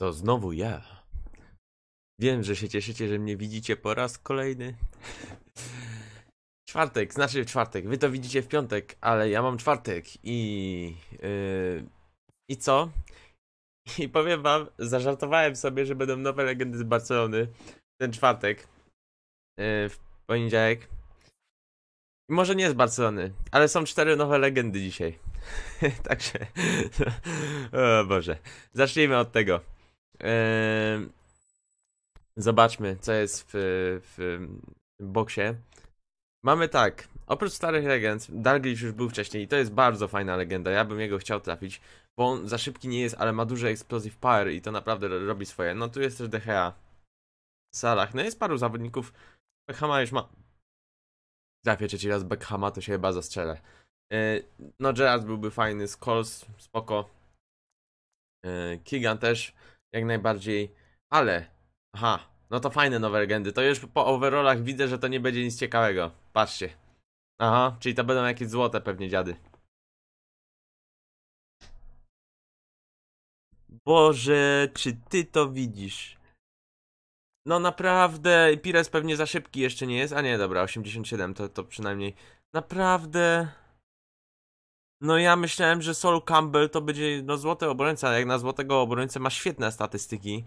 To znowu ja. Wiem, że się cieszycie, że mnie widzicie po raz kolejny. Czwartek, znaczy czwartek. Wy to widzicie w piątek, ale ja mam czwartek i. Yy, I co? I powiem wam, zażartowałem sobie, że będą nowe legendy z Barcelony ten czwartek. Yy, w poniedziałek. Może nie z Barcelony, ale są cztery nowe legendy dzisiaj. Także. o Boże. Zacznijmy od tego. Zobaczmy, co jest w, w, boksie. Mamy tak. Oprócz starych legend, Dalglish już był wcześniej i to jest bardzo fajna legenda. Ja bym jego chciał trafić, bo on za szybki nie jest, ale ma duży explosive power i to naprawdę robi swoje. No tu jest też DHA. Salah. No jest paru zawodników. Beckhama już ma. Trafię trzeci raz Beckhama, to się chyba zastrzelę. Yy, no Gerard byłby fajny, Scholes spoko. Yy, Keegan też jak najbardziej, ale aha, no to fajne nowe legendy. To już po overallach widzę, że to nie będzie nic ciekawego. Patrzcie. Aha, czyli to będą jakieś złote pewnie dziady. Boże, czy ty to widzisz? No naprawdę, Pires pewnie za szybki jeszcze nie jest. A nie, dobra, 87 to, to przynajmniej. Naprawdę. No ja myślałem, że Sol Campbell to będzie no złoty obrońca, jak na złotego obrońcę ma świetne statystyki.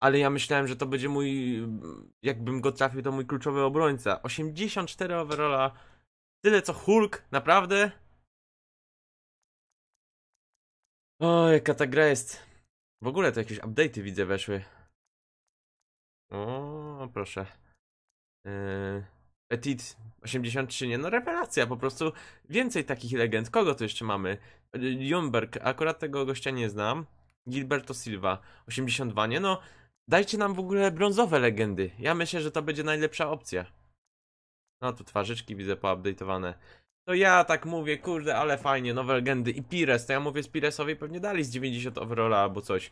Ale ja myślałem, że to będzie mój, jakbym go trafił, to mój kluczowy obrońca. 84 overalla, tyle co Hulk, naprawdę? O, jaka ta gra jest. W ogóle to jakieś update'y widzę weszły. O, proszę. Yy, Petit 83, nie no rewelacja, po prostu więcej takich legend. Kogo tu jeszcze mamy? Jumberg, akurat tego gościa nie znam. Gilberto Silva 82, nie no. Dajcie nam w ogóle brązowe legendy. Ja myślę, że to będzie najlepsza opcja. No tu twarzyczki widzę poupdate'owane. To ja tak mówię, kurde, ale fajnie, nowe legendy. I Pires, to ja mówię z Piresowi pewnie dali z 90 overalla albo coś.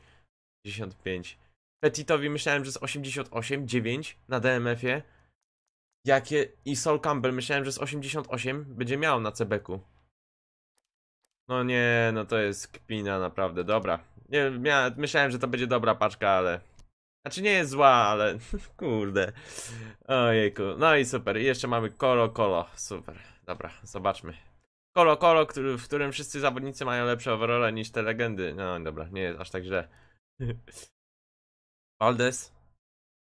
55. Petitowi myślałem, że z 88, 9 na DMF-ie. Jakie... I Sol Campbell myślałem, że z 88 będzie miał na cebeku. No nie, no to jest kpina naprawdę, dobra. Nie, miałem, myślałem, że to będzie dobra paczka, ale... Znaczy nie jest zła, ale kurde. Ojejku, no i super. I jeszcze mamy Kolo Kolo, super. Dobra, zobaczmy. Kolo Kolo, który, w którym wszyscy zawodnicy mają lepsze overole niż te legendy. No dobra, nie jest aż tak źle. Valdes.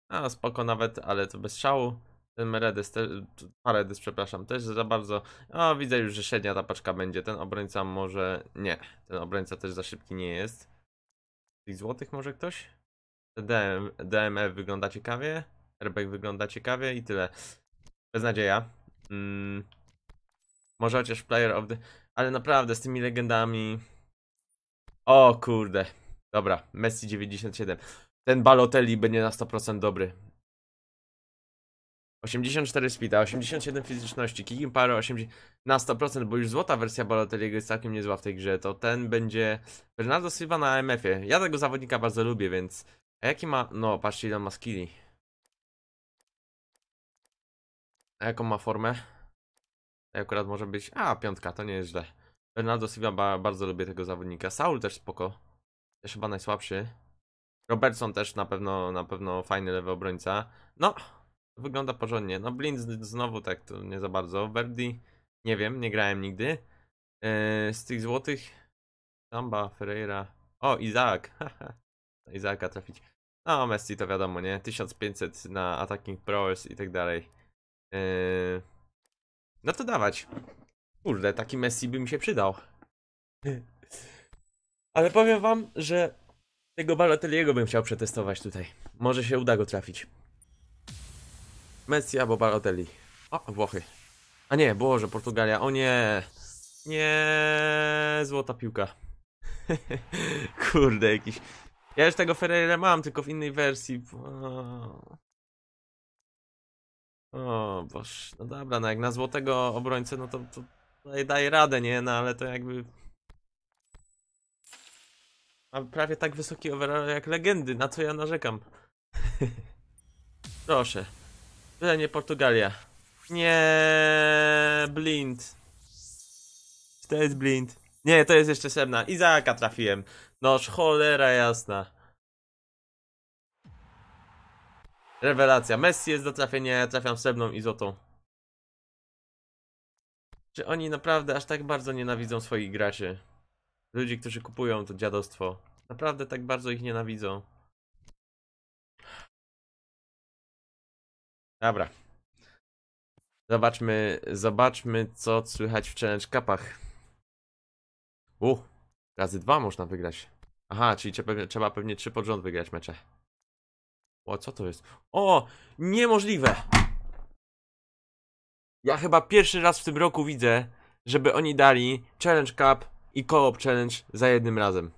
A, spoko nawet, ale to bez szału. Ten Meredes, te, Paredes, przepraszam, też za bardzo. O, widzę już, że średnia ta paczka będzie. Ten obrońca może. Nie, ten obrońca też za szybki nie jest. Tych złotych może ktoś? DM, DMF wygląda ciekawie. Airbag wygląda ciekawie i tyle. Beznadzieja. Mm. Może chociaż player of the. Ale naprawdę z tymi legendami. O kurde. Dobra, Messi 97. Ten Balotelli będzie na 100% dobry. 84 speeda, 87 fizyczności, kicking power 80 na 100%, bo już złota wersja Balotelliego jest całkiem niezła w tej grze, to ten będzie Bernardo Silva na AMF-ie. Ja tego zawodnika bardzo lubię, więc a jaki ma, no patrzcie ile on ma skilli. A jaką ma formę? A akurat może być, a piątka, to nie jest źle. Bernardo Silva, ba, bardzo lubię tego zawodnika. Saul też spoko, też chyba najsłabszy. Robertson też na pewno, na pewno fajny lewy obrońca. No, wygląda porządnie. No Blind znowu tak, to nie za bardzo. Verdi, nie wiem, nie grałem nigdy. Yy, z tych złotych, Samba, Ferreira. O, Izaak. Izaaka trafić. No, Messi to wiadomo, nie? 1500 na Attacking Prowess i tak dalej. Yy... No to dawać. Kurde, taki Messi by mi się przydał. Ale powiem wam, że tego Balotelliego bym chciał przetestować tutaj. Może się uda go trafić. Messi albo Balotelli. O, Włochy. A nie, Boże, Portugalia. O nie. Nie, złota piłka. Kurde, jakiś. Ja już tego Ferreira mam, tylko w innej wersji. O, o boż. No dobra, no jak na złotego obrońcę, no to, to daje radę, nie? No ale to jakby. Mam prawie tak wysoki overall jak legendy, na co ja narzekam. Proszę. Nie Portugalia. Nie, blind. To jest blind. Nie, to jest jeszcze Semna. Izaaka trafiłem. Noż cholera jasna. Rewelacja. Messi jest do trafienia, ja trafiam srebrną i złotą. Czy oni naprawdę aż tak bardzo nienawidzą swoich graczy? Ludzi, którzy kupują to dziadostwo. Naprawdę tak bardzo ich nienawidzą. Dobra. Zobaczmy, zobaczmy co słychać w Challenge Cupach. U, razy dwa można wygrać. Aha, czyli trzeba, pewnie trzy pod rząd wygrać mecze. O, co to jest? O, niemożliwe! Ja chyba pierwszy raz w tym roku widzę, żeby oni dali Challenge Cup i Co-op Challenge za jednym razem.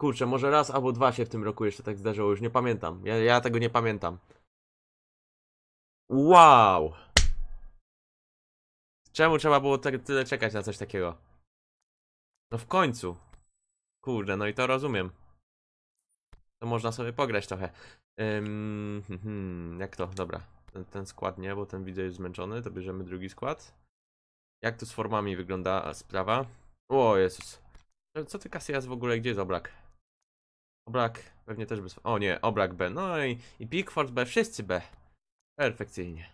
Kurczę, może raz albo dwa się w tym roku jeszcze tak zdarzyło, już nie pamiętam. Ja, ja tego nie pamiętam. Wow! Czemu trzeba było tyle czekać na coś takiego? No w końcu. Kurde, no i to rozumiem. To można sobie pograć trochę. Hmm, hmm, jak to? Dobra. Ten, ten skład nie, bo ten widzę jest zmęczony. To bierzemy drugi skład. Jak tu z formami wygląda sprawa? O Jezus. Co ty Casillas w ogóle? Gdzie jest Oblak? Oblak pewnie też bez... O nie, Oblak B. No i, i Pickford B. Wszyscy B. Perfekcyjnie.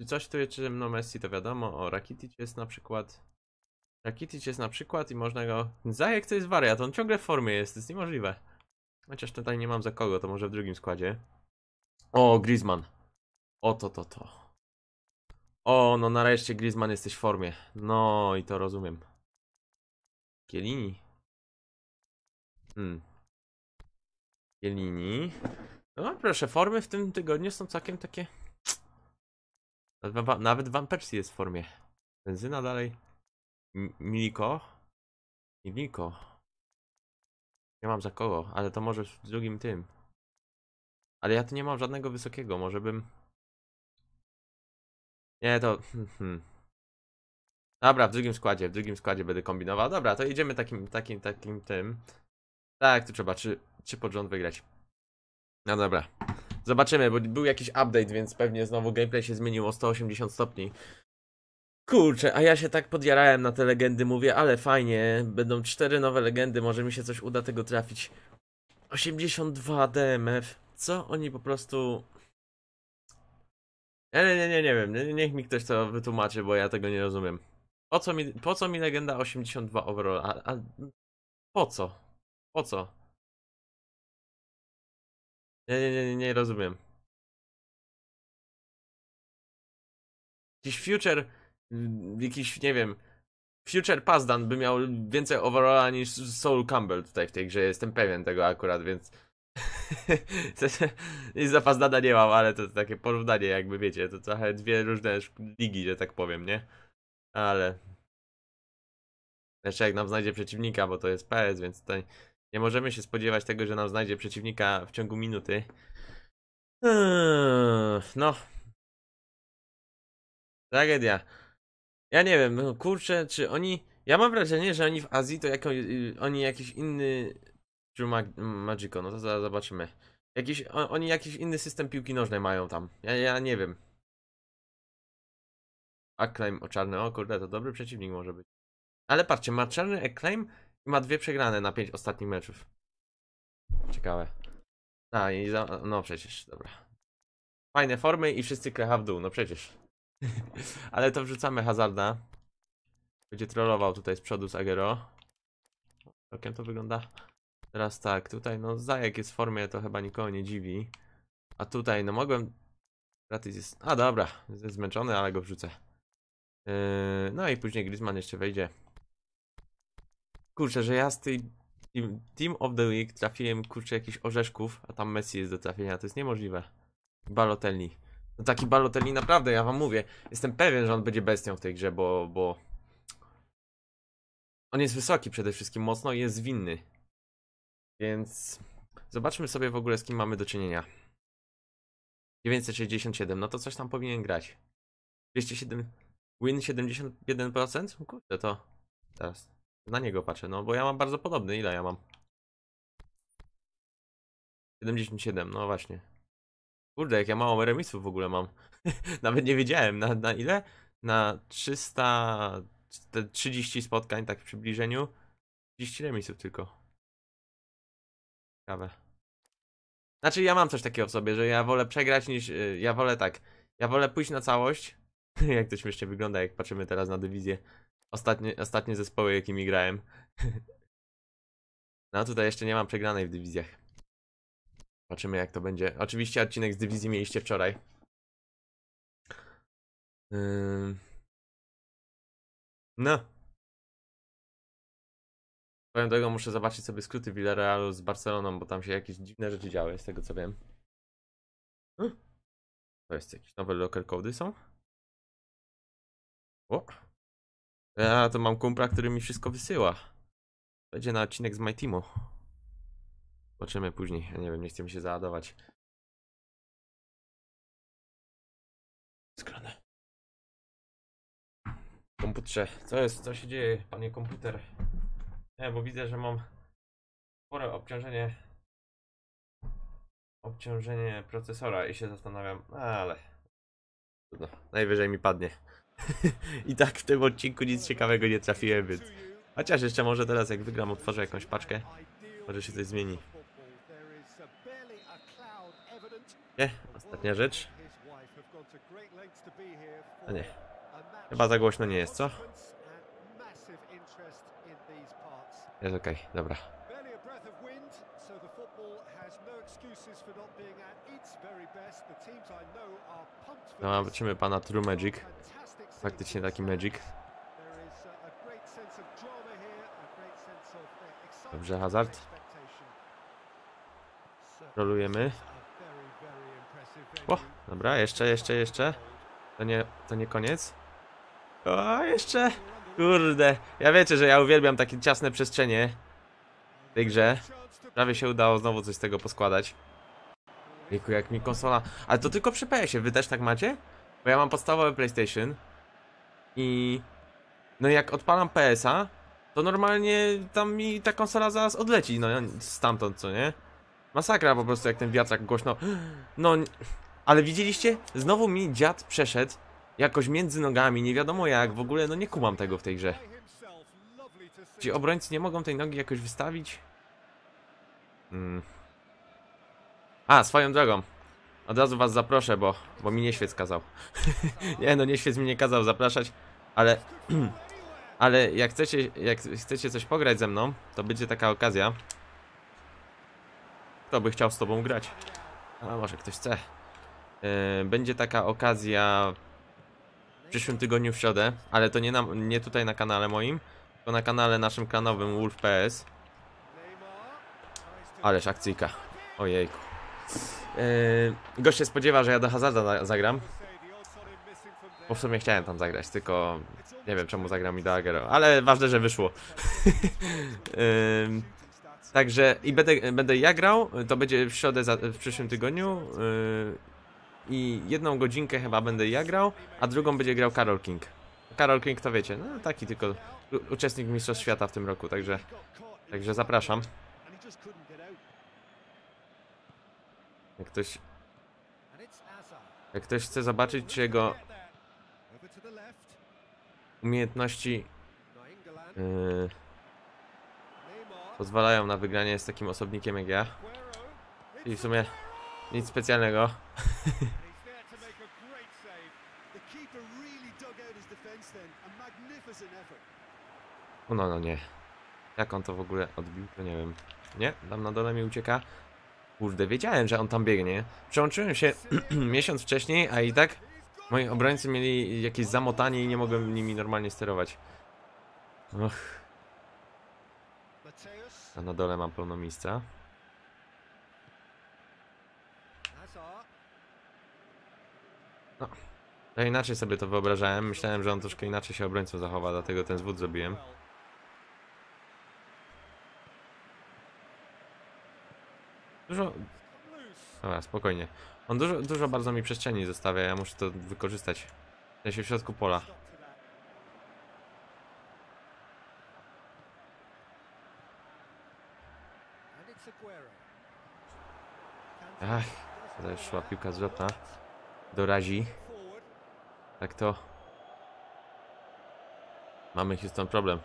Czy coś tu jest, czy no Messi to wiadomo. O, Rakitic jest na przykład. Rakitic jest na przykład i można go... Zajek to jest wariat, on ciągle w formie jest, to jest niemożliwe. Chociaż tutaj nie mam za kogo, to może w drugim składzie. O, Griezmann. O to, to, to. O, no nareszcie Griezmann jesteś w formie. No i to rozumiem. Kielini. Hmm. Kielini. No proszę, formy w tym tygodniu są całkiem takie... Nawet Van Persie jest w formie. Benzyna dalej. M- Miliko. Miliko. Nie mam za kogo, ale to może w drugim tym. Ale ja tu nie mam żadnego wysokiego, może bym... Nie, to... hmm, hmm. Dobra, w drugim składzie, w drugim składzie będę kombinował. Dobra, to idziemy takim, takim, takim tym. Tak, tu trzeba trzy, trzy pod rząd wygrać. No dobra. Zobaczymy, bo był jakiś update, więc pewnie znowu gameplay się zmienił o 180 stopni. Kurczę, a ja się tak podjarałem na te legendy, mówię, ale fajnie, będą cztery nowe legendy, może mi się coś uda tego trafić. 82 DMF, co oni po prostu... Nie, nie, nie, nie, wiem, nie- niech mi ktoś to wytłumaczy, bo ja tego nie rozumiem. Po co mi, po co mi legenda 82 overall? A, a po co? Po co? Nie, nie, nie, nie, nie rozumiem. Jakiś future, jakiś, nie wiem, future Pazdan by miał więcej overalla niż Soul Campbell tutaj w tej grze, jestem pewien tego akurat, więc... Nic za Pazdana nie mam, ale to takie porównanie jakby, wiecie, to trochę dwie różne ligi, że tak powiem, nie? Ale... Jeszcze jak nam znajdzie przeciwnika, bo to jest PS, więc tutaj nie możemy się spodziewać tego, że nam znajdzie przeciwnika w ciągu minuty. No. Tragedia. Ja nie wiem, no kurczę, czy oni. Ja mam wrażenie, że oni w Azji to jako, y, oni jakiś inny. Czy Mag Magico, no to zaraz zobaczymy. Jakiś, oni jakiś inny system piłki nożnej mają tam. Ja, ja nie wiem. Acclaim o czarny, o kurde, to dobry przeciwnik może być. Ale patrzcie, ma czarny Acclaim ma dwie przegrane na pięć ostatnich meczów. Ciekawe. A i za, no przecież, dobra. Fajne formy i wszyscy klecha w dół, no przecież. Ale to wrzucamy Hazarda. Będzie trollował tutaj z przodu z Agero. Okiem to wygląda. Teraz tak, tutaj no Zajek jest w formie, to chyba nikogo nie dziwi. A tutaj no mogłem... Gratis jest... A dobra, jest zmęczony, ale go wrzucę. Yy, no i później Griezmann jeszcze wejdzie. Kurczę, że ja z tej Team, team of the Week trafiłem kurczę jakichś orzeszków, a tam Messi jest do trafienia, to jest niemożliwe. Balotelli. No taki Balotelli naprawdę, ja wam mówię, jestem pewien, że on będzie bestią w tej grze, bo, bo... On jest wysoki przede wszystkim mocno i jest zwinny. Więc... Zobaczmy sobie w ogóle z kim mamy do czynienia. 967, no to coś tam powinien grać. 207... Win 71%? Kurde, to... Teraz na niego patrzę, no bo ja mam bardzo podobny. Ile ja mam? 77, no właśnie. Kurde, jak ja mało remisów w ogóle mam. Nawet nie wiedziałem. Na, na ile? Na 330 spotkań, tak w przybliżeniu. 30 remisów tylko. Ciekawe. Znaczy ja mam coś takiego w sobie, że ja wolę przegrać niż... y, Ja wolę tak. Ja wolę pójść na całość. jak to śmiesznie wygląda, jak patrzymy teraz na dywizję. Ostatnie, ostatnie zespoły, jakimi grałem. no tutaj jeszcze nie mam przegranej w dywizjach. Zobaczymy jak to będzie. Oczywiście odcinek z dywizji mieliście wczoraj. No. Powiem tego, muszę zobaczyć sobie skróty Villarealu z Barceloną, bo tam się jakieś dziwne rzeczy działy, z tego co wiem. Hm? To jest jakieś nowe locker cody są? O! Ja to mam kumpla, który mi wszystko wysyła. Będzie na odcinek z My. Zobaczymy później. Ja nie wiem, nie chcę mi się załadować. Skrone. Komputerze, co jest? Co się dzieje, panie komputer? Nie, bo widzę, że mam spore obciążenie obciążenie procesora i się zastanawiam, ale trudno, najwyżej mi padnie. I tak w tym odcinku nic ciekawego nie trafiłem, więc chociaż jeszcze może teraz jak wygram otworzę jakąś paczkę, może się coś zmieni. Nie, ostatnia rzecz. A nie, chyba za głośno nie jest, co? Jest okej, dobra. So the no zobaczymy pana True Magic. Faktycznie taki. Magic. Excitement Dobrze, Hazard. Rolujemy. O, dobra, jeszcze, jeszcze, jeszcze. To nie, to nie koniec. O, jeszcze. Kurde. Ja wiecie, że ja uwielbiam takie ciasne przestrzenie w tej grze. Prawie się udało znowu coś z tego poskładać. Jejku, jak mi konsola... Ale to tylko przy PS-ie, wy też tak macie? Bo ja mam podstawowe PlayStation i... No jak odpalam PS-a, to normalnie tam mi ta konsola zaraz odleci, no stamtąd, co nie? Masakra po prostu, jak ten wiatrak głośno... No, ale widzieliście? Znowu mi dziad przeszedł jakoś między nogami, nie wiadomo jak, w ogóle no nie kumam tego w tej grze. Ci obrońcy nie mogą tej nogi jakoś wystawić? Hmm. A, swoją drogą. Od razu was zaproszę, bo, bo mi nieświec kazał. nie no, nieświec mi nie kazał zapraszać, ale... ale jak chcecie, jak chcecie coś pograć ze mną, to będzie taka okazja. Kto by chciał z tobą grać? A może ktoś chce. Yy, będzie taka okazja w przyszłym tygodniu w środę, ale to nie, na, nie tutaj na kanale moim, tylko na kanale naszym klanowym Wolf PS. Ależ akcyjka. Ojejku. Yy, gość się spodziewa, że ja do Hazarda za- zagram, bo w sumie chciałem tam zagrać, tylko nie wiem czemu zagram mi do Agero, ale ważne, że wyszło. Yy, Także i będę, będę ja grał, to będzie w środę za, w przyszłym tygodniu yy, i jedną godzinkę chyba będę ja grał, a drugą będzie grał Karol King. Karol King to wiecie, no taki tylko uczestnik Mistrzostw Świata w tym roku, także, także zapraszam. Jak ktoś, jak ktoś chce zobaczyć, czy jego umiejętności yy, pozwalają na wygranie z takim osobnikiem jak ja. I w sumie nic specjalnego. No, no, no nie. Jak on to w ogóle odbił, to nie wiem. Nie, tam na dole mi ucieka. Kurde, wiedziałem, że on tam biegnie. Przełączyłem się miesiąc wcześniej, a i tak moi obrońcy mieli jakieś zamotanie i nie mogłem nimi normalnie sterować. Och, a na dole mam pełno miejsca. Ja inaczej sobie to wyobrażałem. Myślałem, że on troszkę inaczej się obrońcą zachowa, dlatego ten zwód zrobiłem. Dużo... Dobra, spokojnie. On dużo, dużo bardzo mi przestrzeni zostawia, ja muszę to wykorzystać. W sensie w środku pola. Ach, to już szła piłka zwrotna. Do razi. Tak to... Mamy Houston problem.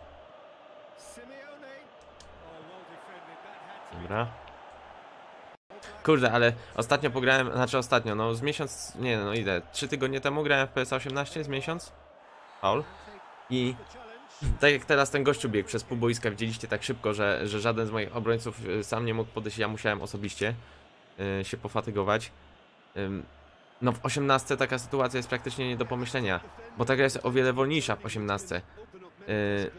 Dobra. Kurde, ale ostatnio pograłem, znaczy ostatnio, no z miesiąc, nie no ile, trzy tygodnie temu grałem w PS 18 z miesiąc? Paul? I tak jak teraz ten gościu biegł przez pół boiska, widzieliście tak szybko, że, że żaden z moich obrońców y, sam nie mógł podejść, ja musiałem osobiście y, się pofatygować. No w 18 taka sytuacja jest praktycznie nie do pomyślenia, bo ta gra jest o wiele wolniejsza w 18. Y,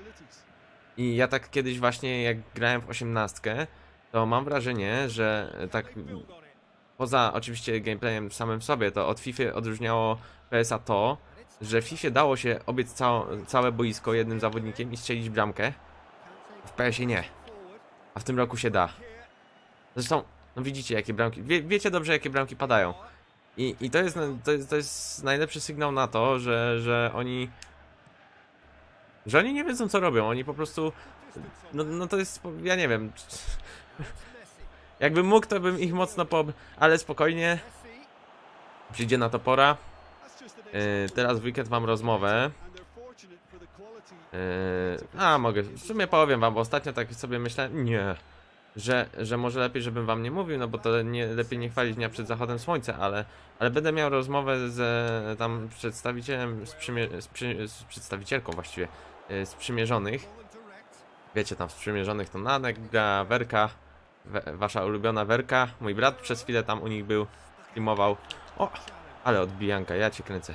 I ja tak kiedyś właśnie jak grałem w 18, to mam wrażenie, że tak poza oczywiście gameplayem samym w sobie, to od FIFA odróżniało PSA to, że w FIFA dało się obiec całe, całe boisko jednym zawodnikiem i strzelić bramkę. W PS-ie nie. A w tym roku się da. Zresztą, no widzicie jakie bramki, wie, wiecie dobrze jakie bramki padają. I, i to, jest, to, jest, to jest najlepszy sygnał na to, że, że oni... Że oni nie wiedzą co robią, oni po prostu... No, no to jest, ja nie wiem... Jakbym mógł, to bym ich mocno po... Ale spokojnie, przyjdzie na to pora. Yy, teraz w weekend mam rozmowę. Yy, a, mogę, w sumie powiem wam, bo ostatnio tak sobie myślałem, nie, że, że może lepiej, żebym wam nie mówił, no bo to nie, lepiej nie chwalić dnia przed zachodem słońca, ale, ale będę miał rozmowę z tam przedstawicielem, z, z, przy, z przedstawicielką właściwie, yy. Wiecie, tam sprzymierzonych to Nanek, gra Werka, we, wasza ulubiona Werka, mój brat przez chwilę tam u nich był, filmował. O, ale odbijanka, ja cię kręcę.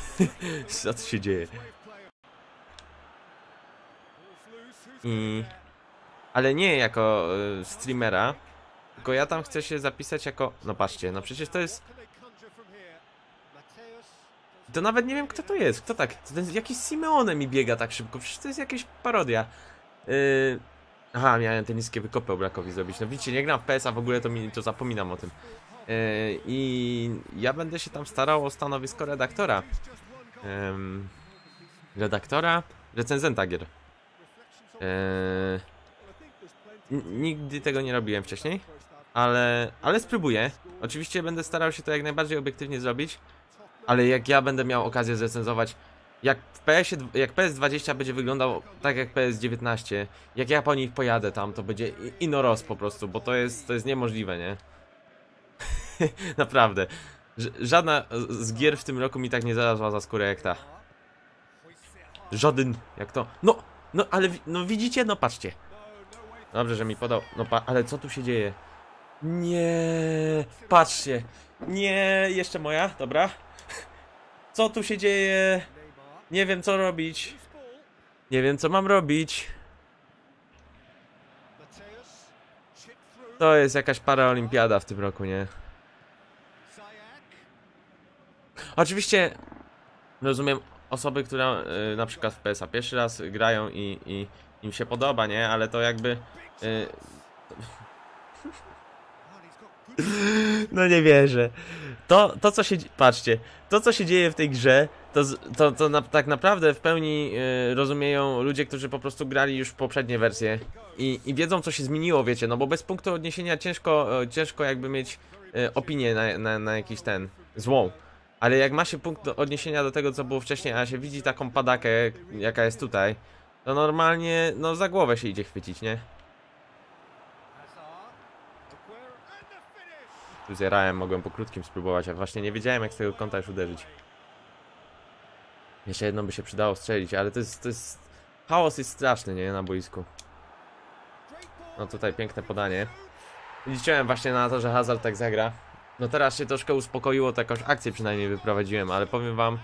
Co tu się dzieje? I... Ale nie jako y, streamera, tylko ja tam chcę się zapisać jako... No patrzcie, no przecież to jest... To nawet nie wiem kto to jest, kto tak... To ten, jakiś Simeone mi biega tak szybko, przecież to jest jakaś parodia. Yy... Aha, miałem te niskie wykopy Obrakowi zrobić. No widzicie, nie gram w PS, a w ogóle to mi to zapominam o tym. Yy, I ja będę się tam starał o stanowisko redaktora. Ym, redaktora, recenzenta gier. Yy, nigdy tego nie robiłem wcześniej, ale, ale spróbuję. Oczywiście będę starał się to jak najbardziej obiektywnie zrobić, ale jak ja będę miał okazję zrecenzować, jak w PS, jak PS20 będzie wyglądał tak jak PS19, jak ja po nich pojadę tam, to będzie inoros po prostu, bo to jest, to jest niemożliwe, nie? Naprawdę. Żadna z gier w tym roku mi tak nie znalazła za skórę jak ta. Żaden, jak to. No, no ale no widzicie, no patrzcie. Dobrze, że mi podał. No pa, ale co tu się dzieje? Nie, patrzcie. Nie, jeszcze moja, dobra. Co tu się dzieje? Nie wiem co robić. Nie wiem co mam robić. To jest jakaś paraolimpiada w tym roku, nie? Oczywiście rozumiem osoby, które y, na przykład w PSA pierwszy raz grają i, i im się podoba, nie? Ale to jakby. Y, no nie wierzę. To, to co się. Patrzcie, to co się dzieje w tej grze, to, to, to na, tak naprawdę w pełni y, rozumieją ludzie, którzy po prostu grali już poprzednie wersje i, i wiedzą co się zmieniło, wiecie, no bo bez punktu odniesienia ciężko, y, ciężko jakby mieć y, opinię na, na, na jakiś ten złą. Ale jak ma się punkt odniesienia do tego, co było wcześniej, a się widzi taką padakę, jaka jest tutaj, to normalnie, no za głowę się idzie chwycić, nie? Tu zjarałem, mogłem po krótkim spróbować, a właśnie nie wiedziałem jak z tego kąta już uderzyć. Jeszcze jedno by się przydało strzelić, ale to jest, to jest... Chaos jest straszny, nie? Na boisku. No tutaj piękne podanie. Liczyłem właśnie na to, że Hazard tak zagra. No teraz się troszkę uspokoiło, to jakąś akcję przynajmniej wyprowadziłem, ale powiem wam,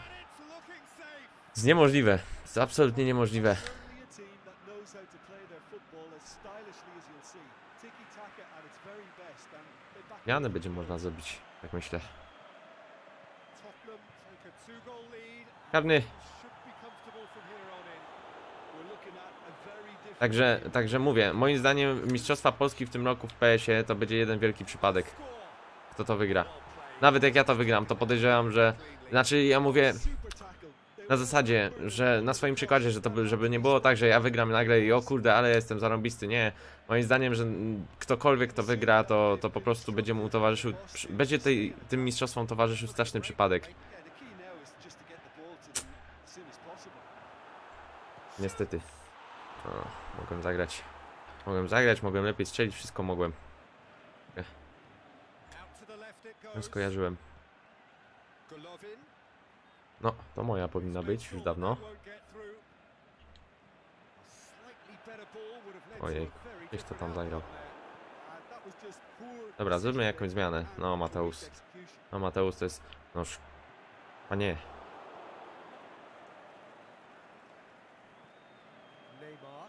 jest niemożliwe. Jest absolutnie niemożliwe. Zmiany będzie można zrobić, tak myślę. Karny. Także, także mówię, moim zdaniem Mistrzostwa Polski w tym roku w PS-ie to będzie jeden wielki przypadek. Kto to wygra. Nawet jak ja to wygram, to podejrzewam, że... Znaczy, ja mówię na zasadzie, że na swoim przykładzie, że to by, żeby nie było tak, że ja wygram nagle i o kurde, ale jestem zarąbisty. Nie. Moim zdaniem, że ktokolwiek to wygra, to, to po prostu będzie mu towarzyszył... Będzie tej, tym mistrzostwom towarzyszył straszny przypadek. Niestety. O, mogłem zagrać. Mogłem zagrać, mogłem lepiej strzelić, wszystko mogłem. Ech. skojarzyłem. Golovin. No, to moja powinna być już dawno. Ojej, gdzieś to tam zagrał. Dobra, zróbmy jakąś zmianę. No, Mateusz. No Mateusz to jest... No sz... A nie. Neymar.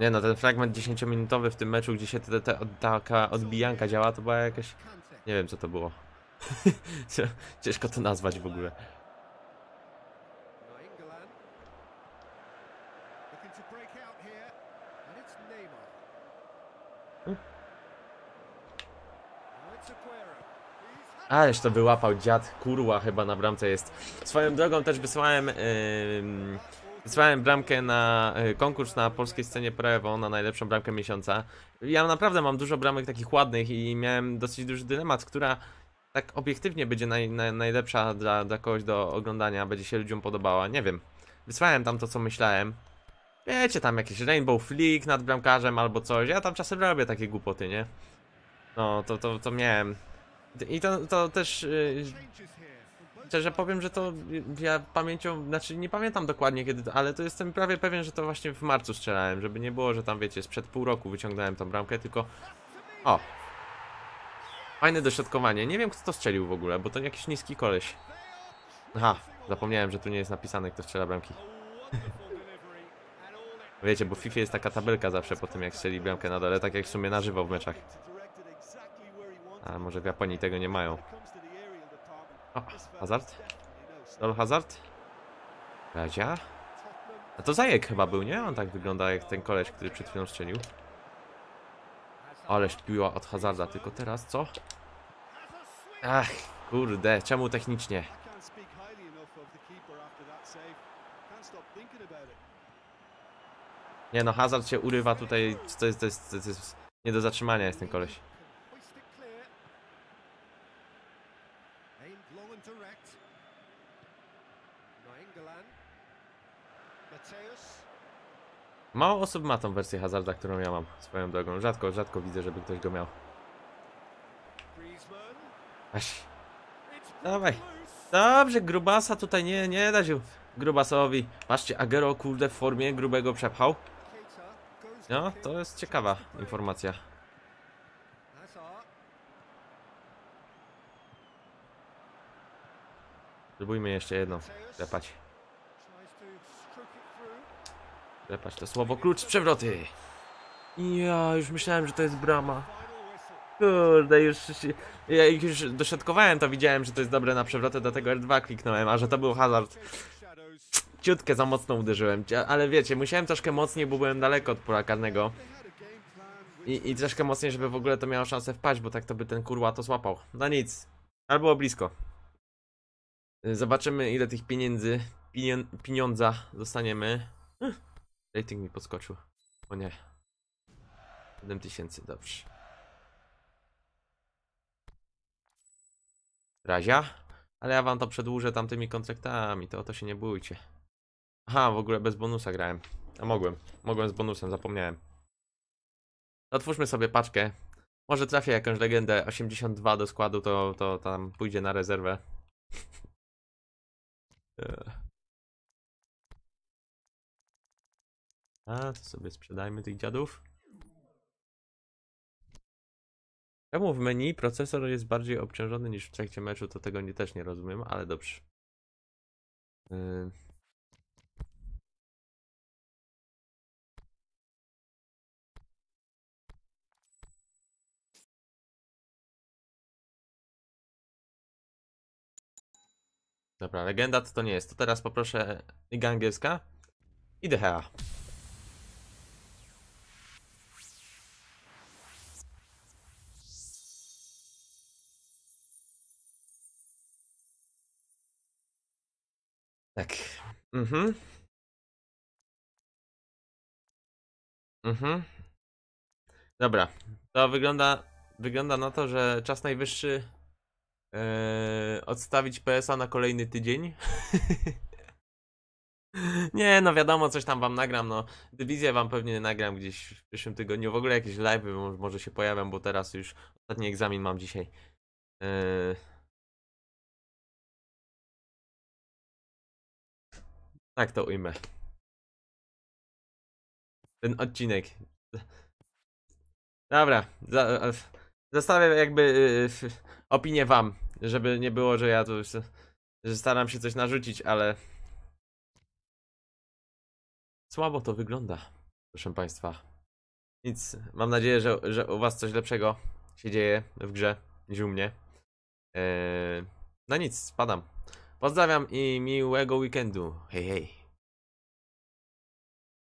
Nie no, ten fragment 10-minutowy w tym meczu, gdzie się taka odbijanka działa, to była jakaś... Nie wiem co to było. Ciężko to nazwać w ogóle. Ależ to wyłapał dziad, kurła chyba na bramce jest. Swoją drogą też wysłałem... ym, Wysłałem bramkę na y, konkurs na polskiej scenie Pro Evo na najlepszą bramkę miesiąca. Ja naprawdę mam dużo bramek takich ładnych i miałem dosyć duży dylemat, która tak obiektywnie będzie naj, naj, najlepsza dla, dla kogoś do oglądania, będzie się ludziom podobała. Nie wiem. Wysłałem tam to, co myślałem. Wiecie, tam jakieś Rainbow Flick nad bramkarzem albo coś. Ja tam czasem robię takie głupoty, nie? No, to, to, to miałem. I to, to też. y, Szczerze powiem, że to ja pamięcią, znaczy nie pamiętam dokładnie kiedy, ale to jestem prawie pewien, że to właśnie w marcu strzelałem, żeby nie było, że tam wiecie, sprzed pół roku wyciągnąłem tą bramkę, tylko o. Fajne dośrodkowanie. Nie wiem kto to strzelił w ogóle, bo to jakiś niski koleś. Aha, zapomniałem, że tu nie jest napisane kto strzela bramki. Wiecie, bo w FIFA jest taka tabelka zawsze po tym jak strzeli bramkę na dole, tak jak w sumie na żywo w meczach. A może w Japonii tego nie mają. O, Hazard? Dol Hazard? Radzia? A to Zajek chyba był, nie? On tak wygląda jak ten koleś, który przed chwilą strzelił. Ależ piła od Hazarda, tylko teraz co? Ach, kurde, czemu technicznie? Nie no, Hazard się urywa tutaj, to jest, to jest, to jest nie do zatrzymania jest ten koleś. Mało osób ma tą wersję Hazarda, którą ja mam, swoją drogą. Rzadko, rzadko widzę, żeby ktoś go miał. Aś. Dawaj. Dobrze, Grubasa tutaj nie, nie da się Grubasowi. Patrzcie, Agero kurde w formie grubego przepchał. No, to jest ciekawa informacja. Spróbujmy jeszcze jedną. Klepać. Klepać to słowo klucz przewroty. Ja już myślałem, że to jest brama. Kurde, już się, ja już dośrodkowałem, to widziałem, że to jest dobre na przewrotę, dlatego R2 kliknąłem, a że to był hazard. Ciutkę za mocno uderzyłem, ale wiecie, musiałem troszkę mocniej, bo byłem daleko od pola karnego. I, I troszkę mocniej, żeby w ogóle to miało szansę wpaść, bo tak to by ten kurwa to złapał. No nic, ale było blisko. Zobaczymy ile tych pieniędzy, pienią, pieniądza dostaniemy. Rating mi podskoczył. O nie. 7000, dobrze. Razia? Ale ja wam to przedłużę tamtymi kontraktami, to o to się nie bójcie. Aha, w ogóle bez bonusa grałem. A mogłem. Mogłem z bonusem, zapomniałem. Otwórzmy sobie paczkę. Może trafię jakąś legendę 82 do składu, to, to tam pójdzie na rezerwę. A, to sobie sprzedajmy tych dziadów. Czemu w menu procesor jest bardziej obciążony niż w trakcie meczu, to tego nie, też nie rozumiem, ale dobrze. Yy. Dobra, legenda to, to nie jest. To teraz poproszę Liga Angielska i DHA. Tak. Mhm. Mhm. Dobra. To wygląda, wygląda na to, że czas najwyższy Eee, odstawić PSA na kolejny tydzień. Nie, no wiadomo, coś tam wam nagram, no. Dywizję wam pewnie nagram gdzieś w przyszłym tygodniu. W ogóle jakieś live może, może się pojawią, bo teraz już ostatni egzamin mam dzisiaj. Yy... Tak to ujmę. Ten odcinek. Dobra, za, zostawię jakby y, y, opinię wam, żeby nie było, że ja tu że staram się coś narzucić, ale słabo to wygląda, proszę państwa. Nic, mam nadzieję, że, że u was coś lepszego się dzieje w grze niż u mnie. Eee, no nic, spadam. Pozdrawiam i miłego weekendu. Hej, hej.